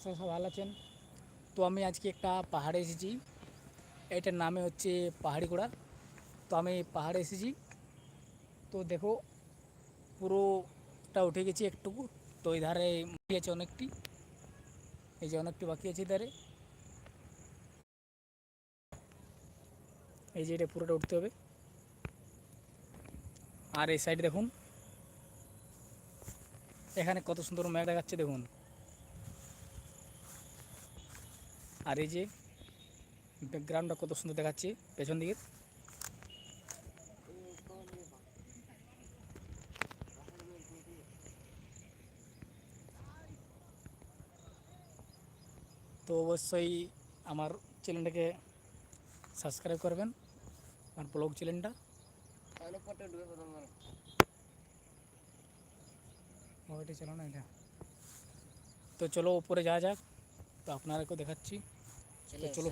আশা সব ভালো আছেন। তো আমি আজকে একটা পাহাড়ে এসেছি। এটার নামে হচ্ছে পাহাড়ি ঘোড়া। তো আমি পাহাড়ে এসেছি। তো দেখো, পুরোটা উঠে গেছি একটুকু। তো এই ধারে বাকি আছে অনেকটি। এই যে অনেকটি বাকি আছে ধারে। এই যে এটা পুরোটা উঠতে হবে। আর এই সাইড দেখুন। এখানে কত সুন্দর মেঘ দেখাচ্ছে, দেখুন। আর এই যে ব্যাকগ্রাউন্ডটা কত সুন্দর দেখাচ্ছে, পেছন দিকে। তো অবশ্যই আমার চ্যানেলটাকে সাবস্ক্রাইব করবেন, আমার ব্লগ চ্যানেলটা। চলো না তো চলো উপরে যাওয়া যাক। তো আপনাদেরকেও দেখাচ্ছি তো চলো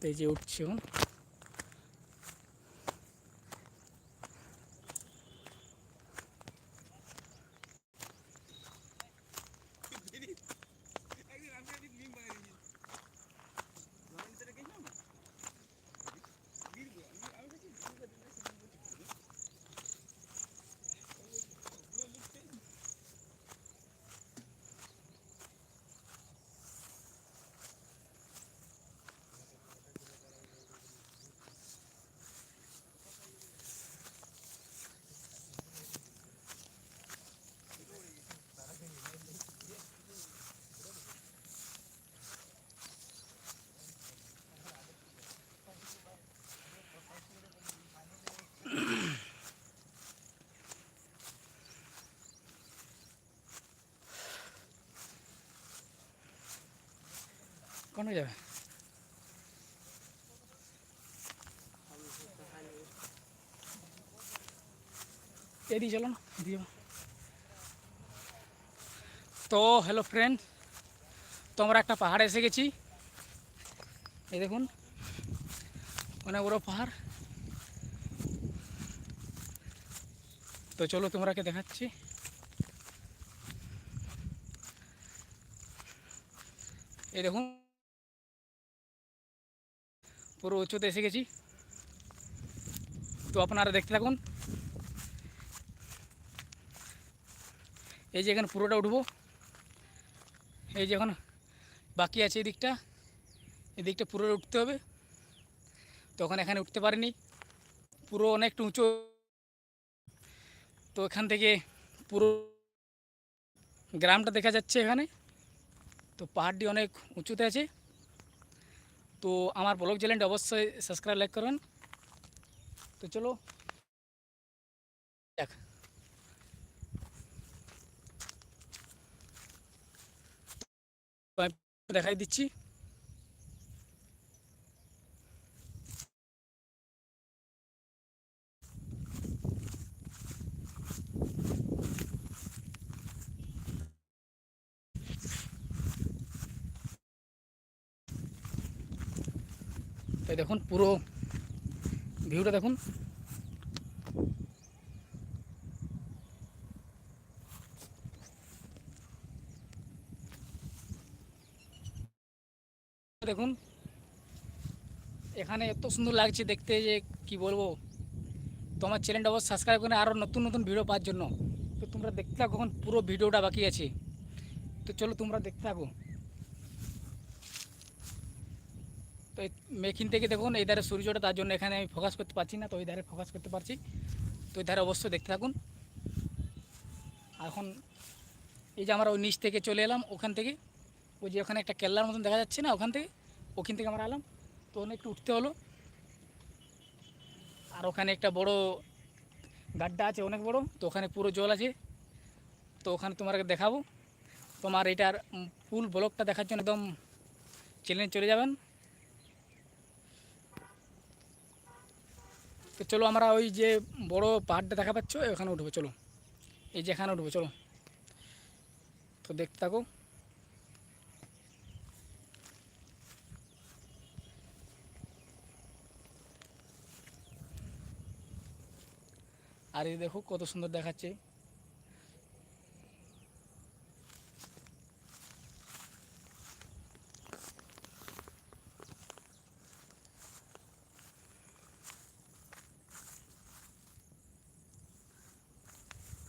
তো এই যে উঠছি কোন যাবে? এদিকে চলো না দিও। তো হ্যালো ফ্রেন্ড তো আমরা একটা পাহাড়ে এসে গেছি। এই দেখুন, অনেক বড় পাহাড়। তো চলো তোমরাকে দেখাচ্ছি। এই দেখুন পুরো উঁচুতে এসে গেছি তো আপনারা দেখতে থাকুন। এই যে এখানে পুরোটা উঠবো। এই যে এখন বাকি আছে এই দিকটা এই দিকটা পুরো উঠতে হবে। তখন এখানে উঠতে পারিনি। পুরো অনেকটা উঁচু। তো এখান থেকে পুরো গ্রামটা দেখা যাচ্ছে এখানে। তো পাহাড়টি অনেক উঁচুতে আছে। তো আমার ব্লগ চ্যানেলটা অবশ্যই সাবস্ক্রাইব লাইক করবেন তো চলো। দেখ। দেখাই দিচ্ছি। এই দেখুন পুরো ভিউটা দেখুন। দেখুন, এখানে এত সুন্দর লাগছে দেখতে যে কি বলব। তোমার চ্যানেলটা অবশ্যই সাবস্ক্রাইব করে আরও নতুন নতুন ভিডিও পাওয়ার জন্য। তো তোমরা দেখতে থাকো পুরো ভিডিওটা বাকি আছে। তো চলো তোমরা দেখতে থাকো। তো মেখিন থেকে দেখুন, এই ধারে সূর্যটা তার জন্য এখানে আমি ফোকাস করতে পারছি না, তো ওই ধারে ফোকাস করতে পারছি। তো ওই ধারে অবশ্যই দেখতে থাকুন। এখন এই যে আমরা ওই নিচ থেকে চলে এলাম, ওখান থেকে। ওই যে ওখানে একটা কেল্লার মতন দেখা যাচ্ছে না, ওখান থেকে। ওখান থেকে আমরা এলাম। তো একটু উঠতে হলো। আর ওখানে একটা বড় গাড্ডা আছে, অনেক বড়। তো ওখানে পুরো জল আছে। তো ওখানে তোমাকে দেখাবো। তোমার এটার ফুল ব্লকটা দেখার জন্য একদম চ্যানেলে চলে যাবেন। তো চলো আমরা ওই যে বড় পাহাড়টা দেখা পাচ্ছ ওখানে উঠবো, চলো। এই যে এখানে উঠবো, চলো। তো দেখতে থাকো। আর এই দেখো কত সুন্দর দেখাচ্ছে।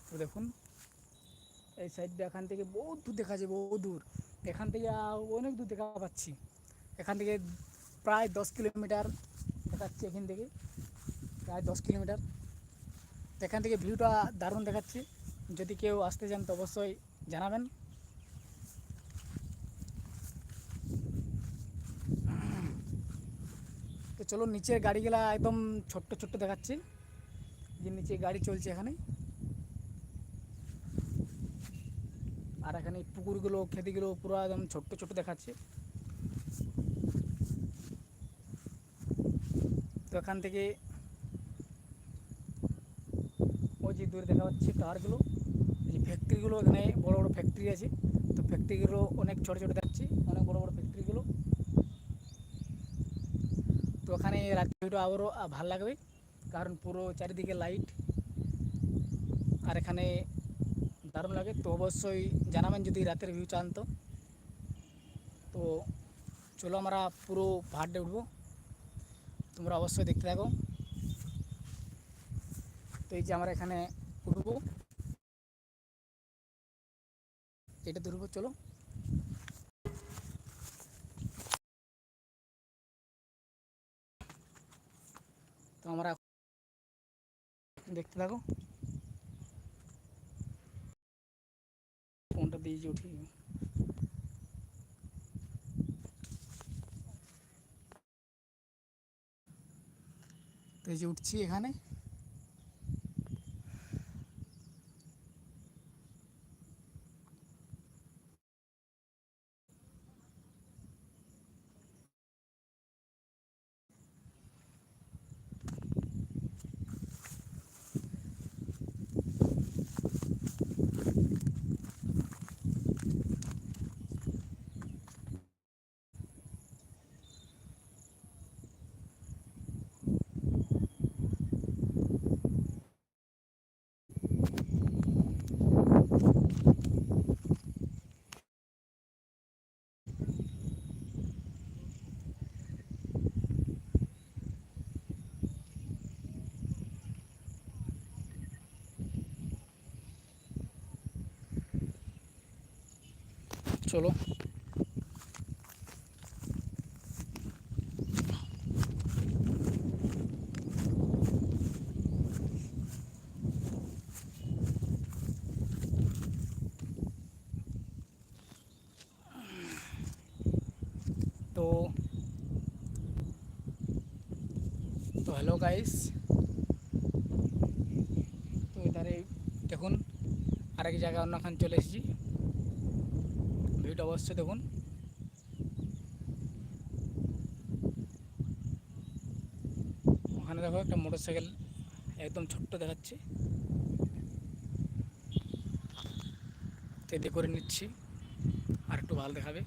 তো দেখুন, এই সাইডটা এখান থেকে বহুত দূর দেখা যায় বহু দূর। এখান থেকে অনেক দূর দেখা পাচ্ছি। এখান থেকে প্রায় দশ কিলোমিটার দেখাচ্ছে এখান থেকে। প্রায় দশ কিলোমিটার। এখান থেকে ভিউটা দারুণ দেখাচ্ছে। যদি কেউ আসতে চান তো অবশ্যই জানাবেন। তো চলো নিচের গাড়িগুলা একদম ছোট্ট ছোট্ট দেখাচ্ছে। যে নিচে গাড়ি চলছে এখানে। আর এখানে পুকুরগুলো, খেতিগুলো পুরো একদম ছোট্ট ছোট্ট দেখাচ্ছে। তো এখান থেকে ওই যে দূরে দেখা যাচ্ছে টাওয়ারগুলো এই যে ফ্যাক্টরিগুলো, এখানে বড় বড় ফ্যাক্টরি আছে। তো ফ্যাক্টরিগুলো অনেক ছোট ছোট দেখাচ্ছে, অনেক বড় বড় ফ্যাক্টরিগুলো। তো ওখানে রাত্রি ভিডিও আবারও ভালো লাগবে। কারণ পুরো চারিদিকে লাইট আর এখানে দারুণ লাগে। তো অবশ্যই জানাবেন যদি রাতের ভিউ চান তো। তো চলো আমরা পুরো পাহাড়ে উঠবো। তোমরা অবশ্যই দেখতে থাকো। তো এই যে আমরা এখানে উঠবো। এটা উঠবো চলো। তো আমরা দেখতে থাকো। কোনটা দিয়ে যে উঠি তো এই যে উঠছি এখানে চলো। তো তো হ্যালো গাইস তো এধারে দেখুন আরেক জায়গায় অন্যখানে চলে এসেছি। ভিউটা অবশ্যই দেখুন। ওখানে দেখো একটা মোটর সাইকেল একদম ছোট্ট দেখাচ্ছে। এতে করে নিচ্ছি, আর একটু ভালো দেখাবে।